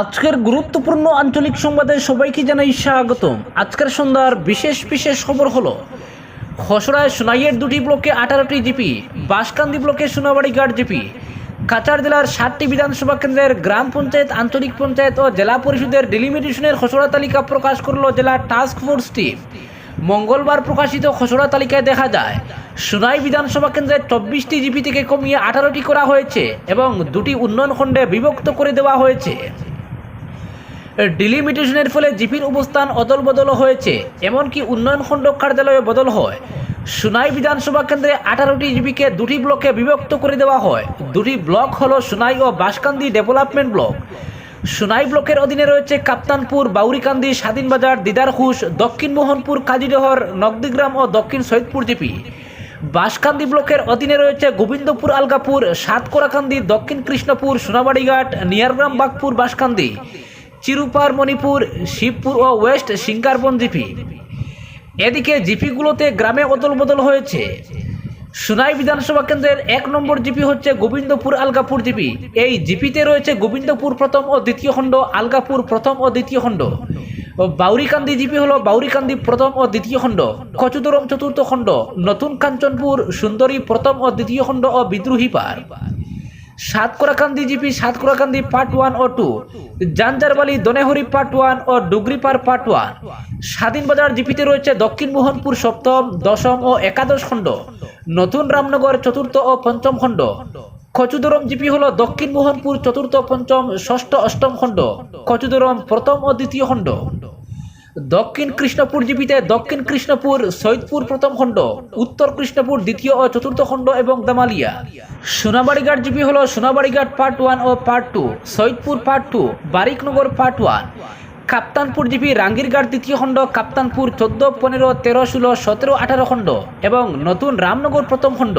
আজকের গুরুত্বপূর্ণ আঞ্চলিক সংবাদে সবাইকে জানাই স্বাগতম। আজকের সন্ধ্যার বিশেষ বিশেষ খবর হলো, খসড়ায় সোনাইয়ের দুটি ব্লকে আঠারোটি জিপি বাঁশকান্দি ব্লকে সোনাবাড়ি গার্ড জিপি কাচার জেলার সাতটি বিধানসভা কেন্দ্রের গ্রাম পঞ্চায়েত, আঞ্চলিক পঞ্চায়েত ও জেলা পরিষদের ডিলিমিটেশনের খসড়া তালিকা প্রকাশ করল জেলা টাস্ক ফোর্স টিম। মঙ্গলবার প্রকাশিত খসড়া তালিকায় দেখা যায়, সোনাই বিধানসভা কেন্দ্রের চব্বিশটি জিপি থেকে কমিয়ে আঠারোটি করা হয়েছে এবং দুটি উন্নয়ন খণ্ডে বিভক্ত করে দেওয়া হয়েছে। ডিলিমিটেশনের ফলে জিপির অবস্থান অদল বদল হয়েছে, এমনকি উন্নয়ন খণ্ড কার্যালয়ে বদল হয়। সুনাই বিধানসভা কেন্দ্রে আঠারোটি জিপিকে দুটি ব্লকে বিভক্ত করে দেওয়া হয়। দুটি ব্লক হলো সুনাই ও বাঁশকান্দি ডেভেলপমেন্ট ব্লক। সুনাই ব্লকের অধীনে রয়েছে কাপ্তানপুর, বাউরিকান্দি স্বাধীনবাজার দিদারখুশ দক্ষিণ মোহনপুর কাজীডহর নগদিগ্রাম ও দক্ষিণ সৈয়দপুর জিপি। বাঁশকান্দি ব্লকের অধীনে রয়েছে গোবিন্দপুর, আলগাপুর সাতকোরাকান্দি দক্ষিণ কৃষ্ণপুর, সোনাবাড়িঘাট, নিয়ারগ্রাম, বাগপুর, বাঁশকান্দি। চিরুপার মণিপুর, শিবপুর ও ওয়েস্ট সিঙ্গারবন জিপি। এদিকে জিপিগুলোতে গ্রামে অদল বদল হয়েছে। সুনাই বিধানসভা কেন্দ্রের এক নম্বর জিপি হচ্ছে গোবিন্দপুর আলগাপুর জিপি। এই জিপিতে রয়েছে গোবিন্দপুর প্রথম ও দ্বিতীয় খণ্ড, আলগাপুর প্রথম ও দ্বিতীয় খণ্ড। ও বাউরিকান্দি জিপি হলো বাউরিকান্দি প্রথম ও দ্বিতীয় খণ্ড। কচুদরম চতুর্থ খণ্ড, নতুন কাঞ্চনপুর, সুন্দরী প্রথম ও দ্বিতীয় খণ্ড ও বিদ্রোহী পার। Satkorakandi GP Satkorakandi part one ও two Janjarbali, Donehari part one ও ডুগরিপার পার্ট ওয়ান স্বাধীনবাজার জিপিতে রয়েছে দক্ষিণ মোহনপুর সপ্তম, দশম ও একাদশ খণ্ড, নতুন রামনগর চতুর্থ ও পঞ্চম খণ্ড। কচুদরম জিপি হল দক্ষিণ মোহনপুর চতুর্থ, পঞ্চম, ষষ্ঠ, অষ্টম খণ্ড। কচুদরম প্রথম ও দ্বিতীয় খণ্ড। দক্ষিণ কৃষ্ণপুর জিপিতে দক্ষিণ কৃষ্ণপুর সৈদপুর প্রথম খণ্ড, উত্তর কৃষ্ণপুর দ্বিতীয় ও চতুর্থ খণ্ড এবং দামালিয়া। সোনাবাড়িঘাট জিপি হল সোনাবাড়িঘাট পার্ট ওয়ান ও part two Saidpur part two Barikanagar part one Kaptanpur GP Rangirghat দ্বিতীয় খণ্ড, কাপ্তানপুর চোদ্দ, পনেরো, তেরো, ষোলো, সতেরো, আঠারো খণ্ড এবং নতুন রামনগর প্রথম খণ্ড।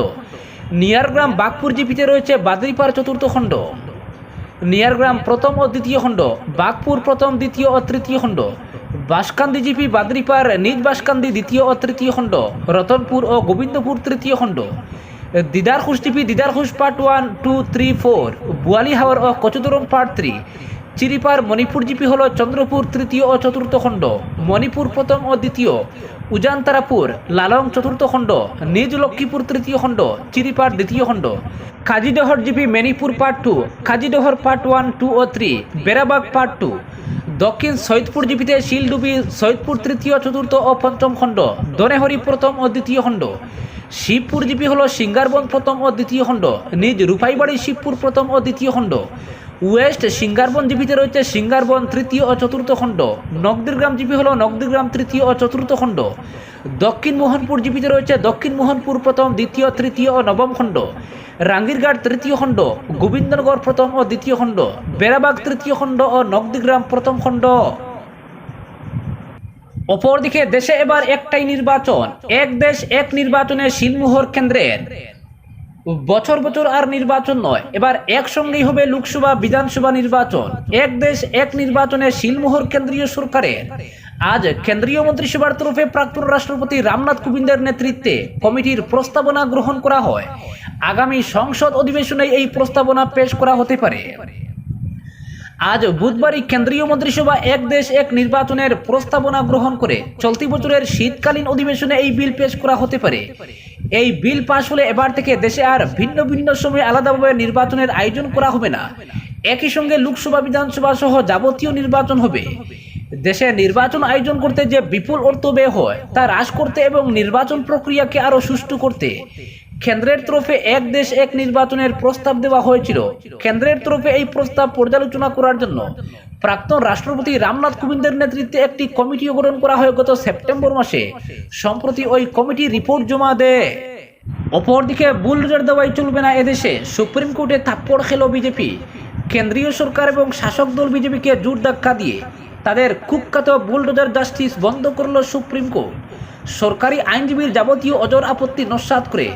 নিয়ারগ্রাম বাগপুর জিপিতে রয়েছে বাদরিপাড় চতুর্থ খণ্ড। নিয়ারগ্রাম প্রথম ও দ্বিতীয় খণ্ড, বাগপুর প্রথম, দ্বিতীয় ও তৃতীয় খণ্ড। বাঁশকান্দি জিপি বাদরিপার নিজ বাসকান্দি দ্বিতীয় ও তৃতীয় খণ্ড, রতনপুর ও গোবিন্দপুর তৃতীয় খণ্ড। Didarkhush GP Didarkhush part one two three four Buali হাওয়ার ও Kachudaram part three Chiripar Manipur GP হল চন্দ্রপুর তৃতীয় ও চতুর্থ খণ্ড, মণিপুর প্রথম ও দ্বিতীয়, উজানতারাপুর, লালং চতুর্থ খণ্ড, নিজ লক্ষ্মীপুর তৃতীয় খণ্ড চিরিপার দ্বিতীয় খণ্ড। Kajidahar GP Manipur part two Kajidahar part one two ও three Berabag part two Dakshin Saiyadpur জিপিতে Shildubi Saidpur তৃতীয়, চতুর্থ ও পঞ্চম খণ্ড। দনেহরি প্রথম ও দ্বিতীয় খণ্ড। শিবপুর জিপি হল সিঙ্গারবন প্রথম ও দ্বিতীয় খণ্ড। নিজ রূপাইবাড়ি শিবপুর প্রথম ও দ্বিতীয় খণ্ড। ওয়েস্ট সিঙ্গারবন জিপিতে রয়েছে সিঙ্গারবন তৃতীয় ও চতুর্থ খণ্ড। নগদিরগ্রাম জিপি হল নগদিরগ্রাম তৃতীয় ও চতুর্থ খণ্ড। দক্ষিণ মোহনপুর জিপিতে রয়েছে দক্ষিণ মোহনপুর প্রথম, দ্বিতীয়, তৃতীয় ও নবম খণ্ড। রাঙ্গিরঘাট তৃতীয় খণ্ড গোবিন্দনগর প্রথম ও দ্বিতীয় খণ্ড। বেড়াবাগ তৃতীয় খণ্ড ও নগদিগ্রাম প্রথম খণ্ড। অপরদিকে দেশে এবার একটাই নির্বাচন, এক দেশ, এক নির্বাচনে শিলমোহর কেন্দ্রের। বছর বছর আর নির্বাচন নয়। এবার একসঙ্গেই হবে লোকসভা, বিধানসভা নির্বাচন। এক দেশ, এক নির্বাচনে শিলমোহর কেন্দ্রীয় সরকারের। আজ কেন্দ্রীয় মন্ত্রিসভার তরফে প্রাক্তন রাষ্ট্রপতি রামনাথ কোবিন্দের নেতৃত্বে কমিটির প্রস্তাবনা গ্রহণ করা হয়। আগামী সংসদ অধিবেশনে এই প্রস্তাবনা পেশ করা হতে পারে। আজ বুধবারই কেন্দ্রীয় মন্ত্রিসভা এক দেশ, এক নির্বাচনের প্রস্তাবনা গ্রহণ করে। চলতি বছরের শীতকালীন অধিবেশনে এই বিল পেশ করা হতে পারে। এই বিল পাশ হলে এবার থেকে দেশে আর ভিন্ন ভিন্ন সময়ে আলাদাভাবে নির্বাচনের আয়োজন করা হবে না। একই সঙ্গে লোকসভা, বিধানসভা সহ যাবতীয় নির্বাচন হবে। দেশে নির্বাচন আয়োজন করতে যে বিপুল অর্থ ব্যয় হয়, তা হ্রাস করতে এবং নির্বাচন প্রক্রিয়াকে আরও সুষ্ঠু করতে। কেন্দ্রের তরফে এক দেশ এক নির্বাচনের প্রস্তাব দেওয়া হয়েছিল। কেন্দ্রের তরফে এই প্রস্তাব পর্যালোচনা করার জন্য প্রাক্তন রাষ্ট্রপতি রামনাথ কোবিন্দের নেতৃত্বে একটি কমিটি গঠন করা হয় গত সেপ্টেম্বর মাসে। সম্প্রতি ওই কমিটি রিপোর্ট জমা দেয়। অপরদিকে বুলডোজার দেওয়াই চলবে না এদেশে। সুপ্রিম কোর্টে থাপ্পড় খেল বিজেপি। কেন্দ্রীয় সরকার এবং শাসক দল বিজেপিকে জোর ধাক্কা দিয়ে তাদের কুখ্যাত বুলডোজার জাস্টিস বন্ধ করল সুপ্রিম কোর্ট। সরকারি আইনজীবীর যাবতীয় অজর আপত্তি নস্বাত করে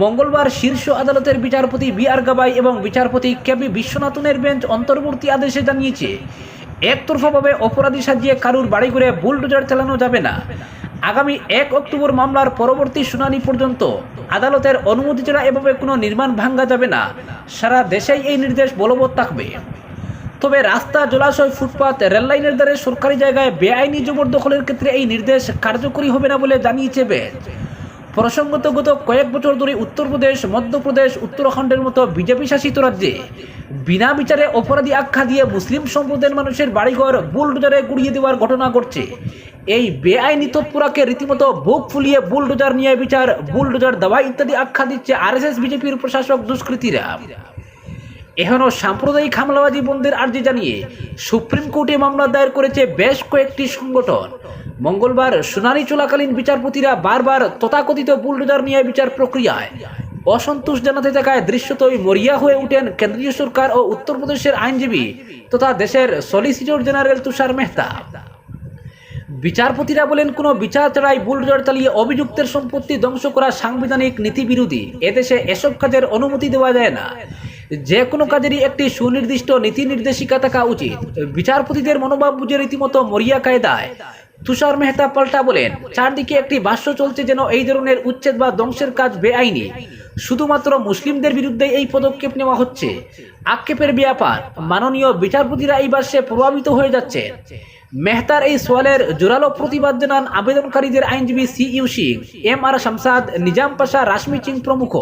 মঙ্গলবার শীর্ষ আদালতের বিচারপতি বি আর গাবাই এবং বিচারপতি কে বি বিশ্বনাথনের বেঞ্চ অন্তর্বর্তী আদেশে জানিয়েছে, একতরফাভাবে অপরাধী সাজিয়ে কারুর বাড়ি করে বুলডোজার চালানো যাবে না। আগামী এক অক্টোবর মামলার পরবর্তী শুনানি পর্যন্ত আদালতের অনুমতি ছাড়া এভাবে কোনো নির্মাণ ভাঙ্গা যাবে না। সারা দেশেই এই নির্দেশ বলবৎ থাকবে। তবে রাস্তা জলাশয় ফুটপাত রেললাইনের দ্বারে সরকারি জায়গায় বেআইনি জবরদখলের ক্ষেত্রে এই নির্দেশ কার্যকরী হবে না বলে জানিয়েছে বেঞ্চ। প্রসঙ্গত গত কয়েক বছর ধরে উত্তরপ্রদেশ, মধ্যপ্রদেশ, উত্তরাখণ্ডের মতো বিজেপি শাসিত রাজ্যে বিনা বিচারে অপরাধী আখ্যা দিয়ে মুসলিম সম্প্রদায়ের মানুষের বাড়িঘর বুলডোজারে গুড়িয়ে দেওয়ার ঘটনা ঘটছে। এই বেআইনি তৎপুরাকে রীতিমতো বুক ফুলিয়ে বুলডোজার নিয়ে বিচার, বুলডোজার দাবা ইত্যাদি আখ্যা দিচ্ছে আরএসএস, বিজেপির প্রশাসক দুষ্কৃতীরা। এখনও সাম্প্রদায়িক হামলাবাজি বন্ধের আর্জি জানিয়ে সুপ্রিম কোর্টে মামলা দায়ের করেছে বেশ কয়েকটি সংগঠন। মঙ্গলবার শুনানি চলাকালীন বিচারপতিরা বারবার তথাকথিত বুলডোজার নিয়ে বিচার প্রক্রিয়ায়। অসন্তোষ জানাতে থাকায় দৃশ্যতই মরিয়া হয়ে উঠেন কেন্দ্রীয় সরকার ও উত্তরপ্রদেশের আইনজীবী তথা দেশের সলিসিটর জেনারেল তুষার মেহতা। বিচারপতিরা বলেন, কোনো বিচার ছাড়াই বুলডোজার চালিয়ে অভিযুক্তের সম্পত্তি ধ্বংস করা সাংবিধানিক নীতি বিরোধী এদেশে এসব কাজের অনুমতি দেওয়া যায় না। যে কোনো কাজেরই একটি সুনির্দিষ্ট নীতি নির্দেশিকা থাকা উচিত। বিচারপতিদের মনোভাব বুঝে রীতিমতো মরিয়া কায়দায় তুষার মেহতা পাল্টা বলেন, চারদিকে একটি ভাষ্য চলছে যেন এই ধরনের উচ্ছেদ বা ধ্বংসের কাজ বেআইনি। শুধুমাত্র মুসলিমদের বিরুদ্ধে এই পদক্ষেপ নেওয়া হচ্ছে। আক্ষেপের ব্যাপার, মাননীয় বিচারপতিরা এই ভাষ্যে প্রভাবিত হয়ে যাচ্ছে। মেহতার এই সোয়ালের জোরালো প্রতিবাদ জানান আবেদনকারীদের আইনজীবী সিং এম আর শামসাদ, নিজাম পাশা, রাশমি চিং প্রমুখ।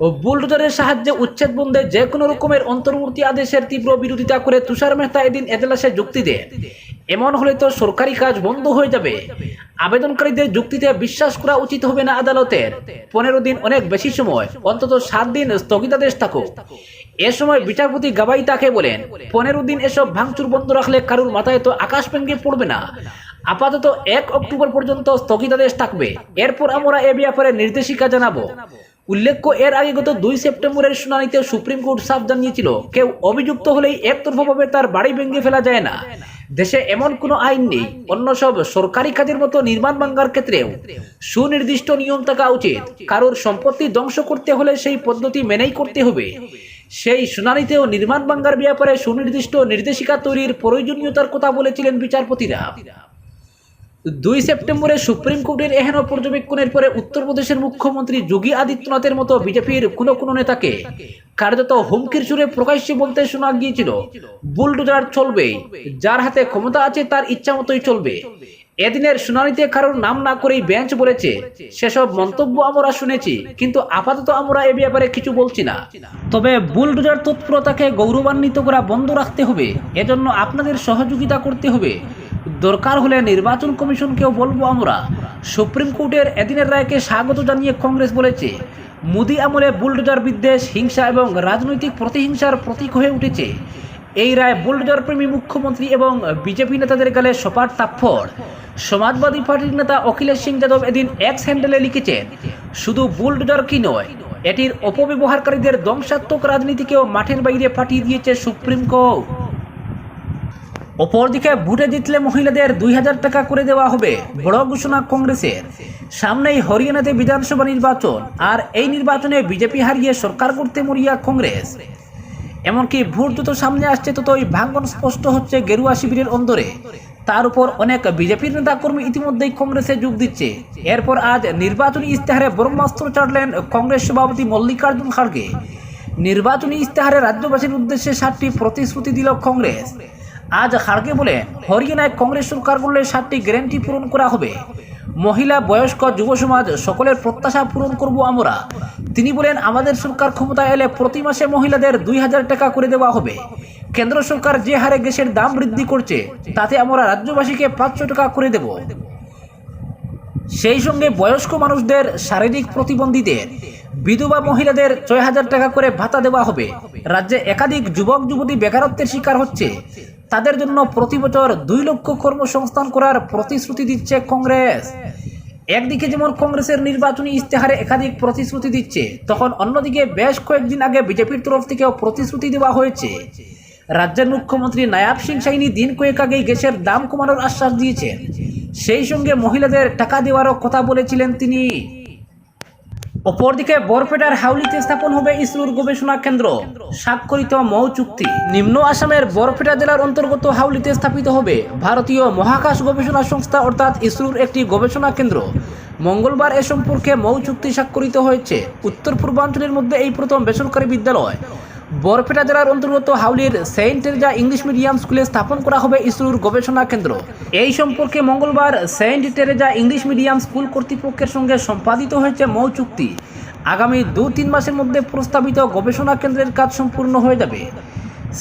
ও বুলডোজারের সাহায্যে উচ্ছেদ বন্ধে যে কোনো রকমের অন্তর্বর্তী আদেশের তীব্র বিরোধিতা করে তুষার মেহতা এদিন এজলাসে যুক্তি দেন এমন হলে তো সরকারি কাজ বন্ধ হয়ে যাবে। আবেদনকারীদের যুক্তিতে বিশ্বাস করা উচিত হবে না আদালতের। পনেরো দিন অনেক বেশি সময়, অন্তত সাত দিন স্থগিতাদেশ থাকুক। এ সময় বিচারপতি গাবাই তাকে বলেন, পনেরো দিন এসব ভাঙচুর বন্ধ রাখলে কারুর মাথায় তো আকাশ ভেঙে পড়বে না। আপাতত এক অক্টোবর পর্যন্ত স্থগিতাদেশ থাকবে। এরপর আমরা এ ব্যাপারে নির্দেশিকা জানাব। উল্লেখ্য, এর আগে গত দুই সেপ্টেম্বরের শুনানিতে সুপ্রিম কোর্ট সাফ জানিয়েছিল, কেউ অভিযুক্ত হলেই একতরফাভাবে তার বাড়ি ভেঙে ফেলা যায় না। দেশে এমন কোনো আইন নেই, অন্য সব সরকারি কাজের মতো নির্মাণ ভাঙ্গার ক্ষেত্রেও। সুনির্দিষ্ট নিয়ম থাকা উচিত, কারোর সম্পত্তি ধ্বংস করতে হলে সেই পদ্ধতি মেনেই করতে হবে। সেই শুনানিতেও নির্মাণ ভাঙ্গার ব্যাপারে সুনির্দিষ্ট নির্দেশিকা তৈরির প্রয়োজনীয়তার কথা বলেছিলেন বিচারপতিরা। দুই সেপ্টেম্বরে সুপ্রিম কোর্টের এহেন পর্যবেক্ষণের পরে উত্তরপ্রদেশের মুখ্যমন্ত্রী যোগী আদিত্যনাথের মতো বিজেপির কোনো কোনো নেতাকে কার্যত হুমকির সুরে প্রকাশ্যে বলতে শোনা গিয়েছিল। বুলডোজার চলবে, যার হাতে ক্ষমতা আছে তার ইচ্ছা মতোই চলবে। এদিনের শুনানিতে কারোর নাম না করেই বেঞ্চ বলেছে, সেসব মন্তব্য আমরা শুনেছি, কিন্তু আপাতত আমরা এ ব্যাপারে কিছু বলছি না। তবে বুলডোজার তৎপরতাকে গৌরবান্বিত করা বন্ধ রাখতে হবে, এজন্য আপনাদের সহযোগিতা করতে হবে দরকার হলে নির্বাচন কমিশনকেও বলব আমরা। সুপ্রিম কোর্টের এদিনের রায়কে স্বাগত জানিয়ে কংগ্রেস বলেছে, মোদি আমলে বুলডোজার বিদ্বেষ, হিংসা এবং রাজনৈতিক প্রতিহিংসার প্রতীক হয়ে উঠেছে। এই রায় বুলডোজার প্রেমী মুখ্যমন্ত্রী এবং বিজেপি নেতাদের গালে সপাট তাপ্পড় সমাজবাদী পার্টির নেতা অখিলেশ সিং যাদব এদিন এক্স হ্যান্ডেলে লিখেছেন, শুধু বুলডোজার কি নয়, এটির অপব্যবহারকারীদের ধ্বংসাত্মক রাজনীতিকেও মাঠের বাইরে পাঠিয়ে দিয়েছে সুপ্রিম কোর্ট। অপরদিকে ভোটে জিতলে মহিলাদের দুই হাজার টাকা করে দেওয়া হবে, বড় ঘোষণা কংগ্রেসের। সামনেই হরিয়ানাতে বিধানসভা নির্বাচন, আর এই নির্বাচনে বিজেপি হারিয়ে সরকার করতে মরিয়া কংগ্রেস। এমনকি ভোট যত সামনে আসছে, ততই ভাঙ্গন স্পষ্ট হচ্ছে গেরুয়া শিবিরের অন্দরে। তার উপর অনেক বিজেপির নেতাকর্মী ইতিমধ্যেই কংগ্রেসে যোগ দিচ্ছে। এরপর আজ নির্বাচনী ইস্তেহারে ব্রহ্মাস্ত্র চাটলেন কংগ্রেস সভাপতি মল্লিকার্জুন খাড়গে। নির্বাচনী ইস্তেহারে রাজ্যবাসীর উদ্দেশ্যে সাতটি প্রতিশ্রুতি দিল কংগ্রেস। আজ খাড়গে বলেন হরিয়ানায় কংগ্রেস সরকার করলে সাতটি গ্যারেন্টি পূরণ করা হবে। মহিলা, বয়স্ক, যুব সমাজ সকলের প্রত্যাশা পূরণ করব আমরা। তিনি বলেন, আমাদের সরকার ক্ষমতায় এলে প্রতি মাসে মহিলাদের দুই হাজার টাকা করে দেওয়া হবে। কেন্দ্র সরকার যে হারে গ্যাসের দাম বৃদ্ধি করছে, তাতে আমরা রাজ্যবাসীকে পাঁচশো টাকা করে দেব। সেই সঙ্গে বয়স্ক মানুষদের শারীরিক প্রতিবন্ধীদের বিধবা মহিলাদের ছয় হাজার টাকা করে ভাতা দেওয়া হবে। রাজ্যে একাধিক যুবক যুবতী বেকারত্বের শিকার হচ্ছে। তাদের জন্য প্রতি বছর দুই লক্ষ কর্মসংস্থান করার প্রতিশ্রুতি দিচ্ছে কংগ্রেস। একদিকে যেমন কংগ্রেসের নির্বাচনী ইস্তেহারে একাধিক প্রতিশ্রুতি দিচ্ছে, তখন অন্যদিকে বেশ কয়েকদিন আগে বিজেপির তরফ থেকেও প্রতিশ্রুতি দেওয়া হয়েছে। রাজ্যের মুখ্যমন্ত্রী নায়াব সিং সাইনি দিন কয়েক আগেই গ্যাসের দাম কমানোর আশ্বাস দিয়েছেন। সেই সঙ্গে মহিলাদের টাকা দেওয়ারও কথা বলেছিলেন তিনি। অপরদিকে বরপেটার হাউলিতে স্থাপন হবে ইসরোর গবেষণা কেন্দ্র। স্বাক্ষরিত মৌ চুক্তি। নিম্ন আসামের বরপেটা জেলার অন্তর্গত হাউলিতে স্থাপিত হবে। ভারতীয় মহাকাশ গবেষণা সংস্থা অর্থাৎ ইসরোর একটি গবেষণা কেন্দ্র। মঙ্গলবার এ সম্পর্কে মৌ চুক্তি স্বাক্ষরিত হয়েছে। উত্তর পূর্বাঞ্চলের মধ্যে এই প্রথম বেসরকারি বিদ্যালয়। বরপেটা জেলার অন্তর্গত হাউলির সেন্ট টেরেজা ইংলিশ মিডিয়াম স্কুলে স্থাপন করা হবে ইসরোর গবেষণা কেন্দ্র। এই সম্পর্কে মঙ্গলবার saint Teresa English medium school কর্তৃপক্ষের সঙ্গে সম্পাদিত হয়েছে মৌ চুক্তি। আগামী দু তিন মাসের মধ্যে প্রস্তাবিত গবেষণা কেন্দ্রের কাজ সম্পূর্ণ হয়ে যাবে।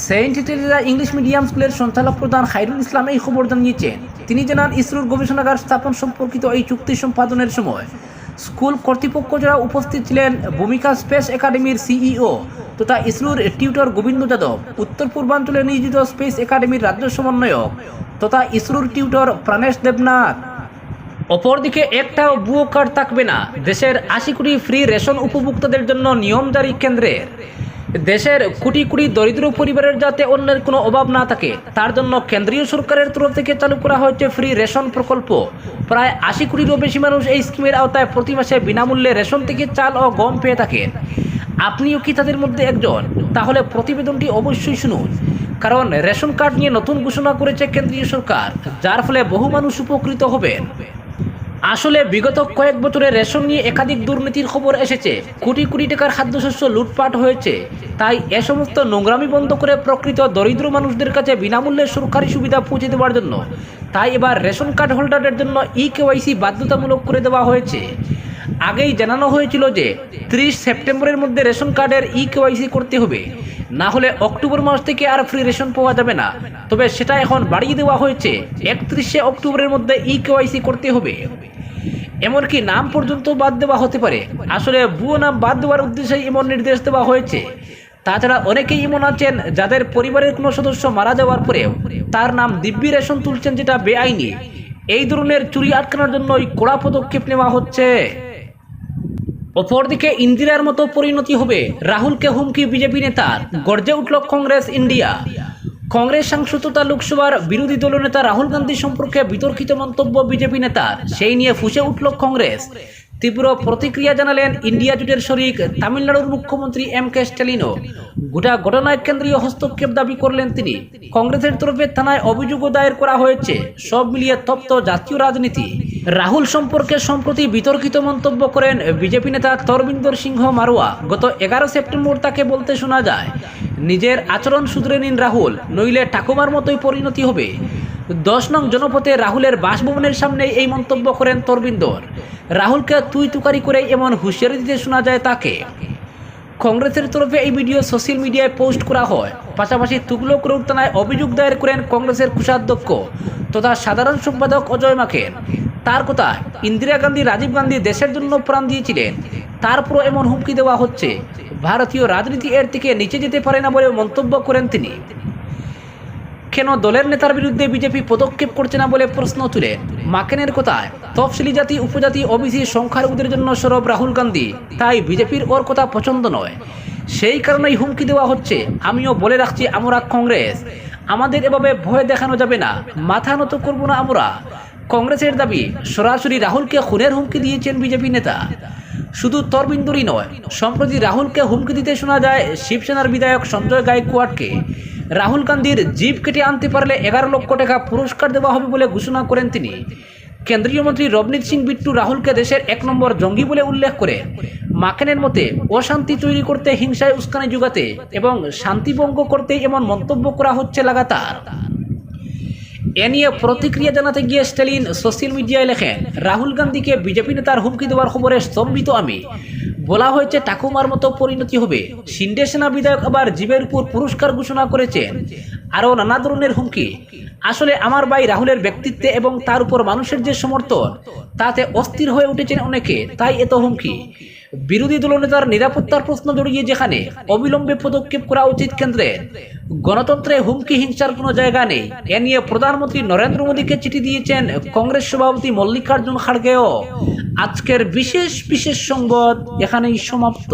সেন্ট টেরেজা ইংলিশ মিডিয়াম স্কুলের সঞ্চালক প্রধান খাইরুল ইসলাম এই খবর জানিয়েছেন। তিনি জানান, ইসরোর গবেষণাগার স্থাপন সম্পর্কিত এই চুক্তি সম্পাদনের সময় স্কুল কর্তৃপক্ষ যারা উপস্থিত ছিলেন, ভূমিকা স্পেস একাডেমির সিইও তথা ইসরোর টিউটর গোবিন্দ যাদব, উত্তর পূর্বাঞ্চলে নিয়োজিত স্পেস একাডেমির রাজ্য সমন্বয়ক তথা ইসরোর টিউটর প্রাণেশ দেবনাথ। অপরদিকে একটাও বুয়ো কার্ড থাকবে না, দেশের আশি কোটি ফ্রি রেশন উপভোক্তাদের জন্য নিয়ম জারি কেন্দ্রের। দেশের কোটি কোটি দরিদ্র পরিবারের যাতে অন্যের কোনো অভাব না থাকে, তার জন্য কেন্দ্রীয় সরকারের তরফ থেকে চালু করা হয়েছে ফ্রি রেশন প্রকল্প। প্রায় আশি কোটিরও বেশি মানুষ এই স্কিমের আওতায় প্রতি মাসে বিনামূল্যে রেশন থেকে চাল ও গম পেয়ে থাকেন। আপনিও কি তাদের মধ্যে একজন? তাহলে প্রতিবেদনটি অবশ্যই শুনুন। কারণ রেশন কার্ড নিয়ে নতুন ঘোষণা করেছে কেন্দ্রীয় সরকার, যার ফলে বহু মানুষ উপকৃত হবেন। আসলে বিগত কয়েক বছরে রেশন নিয়ে একাধিক দুর্নীতির খবর এসেছে। কোটি কোটি টাকার খাদ্যশস্য লুটপাট হয়েছে। তাই এ সমস্ত নোংরামি বন্ধ করে প্রকৃত দরিদ্র মানুষদের কাছে বিনামূল্যে সরকারি সুবিধা পৌঁছে দেওয়ার জন্য। তাই এবার রেশন কার্ড হোল্ডারদের জন্য ই কেওয়াইসি বাধ্যতামূলক করে দেওয়া হয়েছে। আগেই জানানো হয়েছিল যে ত্রিশ সেপ্টেম্বরের মধ্যে রেশন কার্ডের ই কেওয়াইসি করতে হবে। না হলে অক্টোবর মাস থেকে আর ফ্রি রেশন পাওয়া যাবে না। তবে সেটা এখন বাড়িয়ে দেওয়া হয়েছে। একত্রিশে অক্টোবরের মধ্যে ই কেওয়াইসি করতে হবে। এমনকি নাম পর্যন্ত বাদ দেওয়া হতে পারে। আসলে ভুয়ো নাম বাদ দেওয়ার উদ্দেশ্যে এমন নির্দেশ দেওয়া হয়েছে। তাছাড়া অনেকেই এমন আছেন যাদের পরিবারের কোনো সদস্য মারা যাওয়ার পরেও তার নাম দিব্যি রেশন তুলছেন যেটা বেআইনি। এই ধরনের চুরি আটকানোর জন্য ওই কড়া পদক্ষেপ নেওয়া হচ্ছে। অপরদিকে ইন্দিরার মতো পরিণতি হবে রাহুলকে হুমকি বিজেপি নেতার। গর্জে উঠল কংগ্রেস, ইন্ডিয়া। কংগ্রেস সাংসদ তথা লোকসভার বিরোধী দলনেতা রাহুল গান্ধী সম্পর্কে বিতর্কিত মন্তব্য বিজেপি নেতার। সেই নিয়ে ফুসে উঠল কংগ্রেস। তীব্র প্রতিক্রিয়া জানালেন ইন্ডিয়া জোটের শরিক তামিলনাড়ুর মুখ্যমন্ত্রী এম কে স্ট্যালিনও। গোটা ঘটনায় কেন্দ্রীয় হস্তক্ষেপ দাবি করলেন তিনি। কংগ্রেসের তরফে থানায় অভিযোগও দায়ের করা হয়েছে। সব মিলিয়ে তপ্ত জাতীয় রাজনীতি। রাহুল সম্পর্কে সম্প্রতি বিতর্কিত মন্তব্য করেন বিজেপি নেতা তরবিন্দর সিংহ মারোয়া। গত এগারো সেপ্টেম্বর তাকে বলতে শোনা যায়, নিজের আচরণ শুধরে নিন রাহুল, নইলে ঠাকুমার মতোই পরিণতি হবে। দশ নং জনপথে রাহুলের বাসভবনের সামনে এই মন্তব্য করেন তরবিন্দর রাহুলকে তুই তুকারি করে এমন হুঁশিয়ারি দিতে শোনা যায় তাকে। কংগ্রেসের তরফে এই ভিডিও সোশ্যাল মিডিয়ায় পোস্ট করা হয়। পাশাপাশি তুগলক রোড থানায় অভিযোগ দায়ের করেন কংগ্রেসের কোষাধ্যক্ষ তথা সাধারণ সম্পাদক অজয় মাখেন তার কথা ইন্দিরা গান্ধী, রাজীব গান্ধী দেশের জন্য প্রাণ দিয়েছিলেন। তারপরও এমন হুমকি দেওয়া হচ্ছে। ভারতীয় রাজনীতি এর থেকে নিচে যেতে পারে না বলে মন্তব্য করেন তিনি। কেন দলের নেতার বিরুদ্ধে বিজেপি পদক্ষেপ করছে না বলে প্রশ্ন তুলেন মাকেনের কথায়, তফসিলি জাতি, উপজাতি, ওবিসি সংখ্যালঘুদের জন্য সরব রাহুল গান্ধী, তাই বিজেপির ওর কথা পছন্দ নয়। সেই কারণেই হুমকি দেওয়া হচ্ছে। আমিও বলে রাখছি, আমরা কংগ্রেস। আমাদের এভাবে ভয় দেখানো যাবে না। মাথা নত করব না আমরা। কংগ্রেসের দাবি, সরাসরি রাহুলকে খুনের হুমকি দিয়েছেন বিজেপি নেতা। শুধু তরবিন্দুরই নয়, সম্প্রতি রাহুলকে হুমকি দিতে শোনা যায় শিবসেনার বিধায়ক সঞ্জয় গায়কোয়াড়কে রাহুল গান্ধীর জীব কেটে আনতে পারলে এগারো লক্ষ টাকা পুরস্কার দেওয়া হবে বলে ঘোষণা করেন তিনি। কেন্দ্রীয় মন্ত্রী রবনীত সিং বিট্টু রাহুলকে দেশের এক নম্বর জঙ্গি বলে উল্লেখ করে মাকেনের মতে অশান্তি তৈরি করতে হিংসায় উস্কানি যোগাতে এবং শান্তিভঙ্গ করতে এমন মন্তব্য করা হচ্ছে লাগাতার। এ নিয়ে প্রতিক্রিয়া জানাতে গিয়ে স্ট্যালিন সোশ্যাল মিডিয়ায় লেখেন রাহুল গান্ধীকে বিজেপি নেতার হুমকি দেওয়ার খবরে স্তম্ভিত আমি। বলা হয়েছে ঠাকুমার মতো পরিণতি হবে। সিন্ডে সেনা বিধায়ক আবার জীবের উপর পুরস্কার ঘোষণা করেছেন আরও নানা ধরনের হুমকি। আসলে আমার ভাই রাহুলের ব্যক্তিত্বে এবং তার উপর মানুষের যে সমর্থন, তাতে অস্থির হয়ে উঠেছেন অনেকে, তাই এত হুমকি। বিরোধী দলনেতার নিরাপত্তার প্রশ্ন জড়িয়ে যেখানে অবিলম্বে পদক্ষেপ করা উচিত কেন্দ্রে, গণতন্ত্রে হুমকি হিংসার কোনো জায়গা নেই। এ নিয়ে প্রধানমন্ত্রী নরেন্দ্র মোদীকে চিঠি দিয়েছেন কংগ্রেস সভাপতি মল্লিকার্জুন খাড়গেও। আজকের বিশেষ বিশেষ সংবাদ এখানেই সমাপ্ত।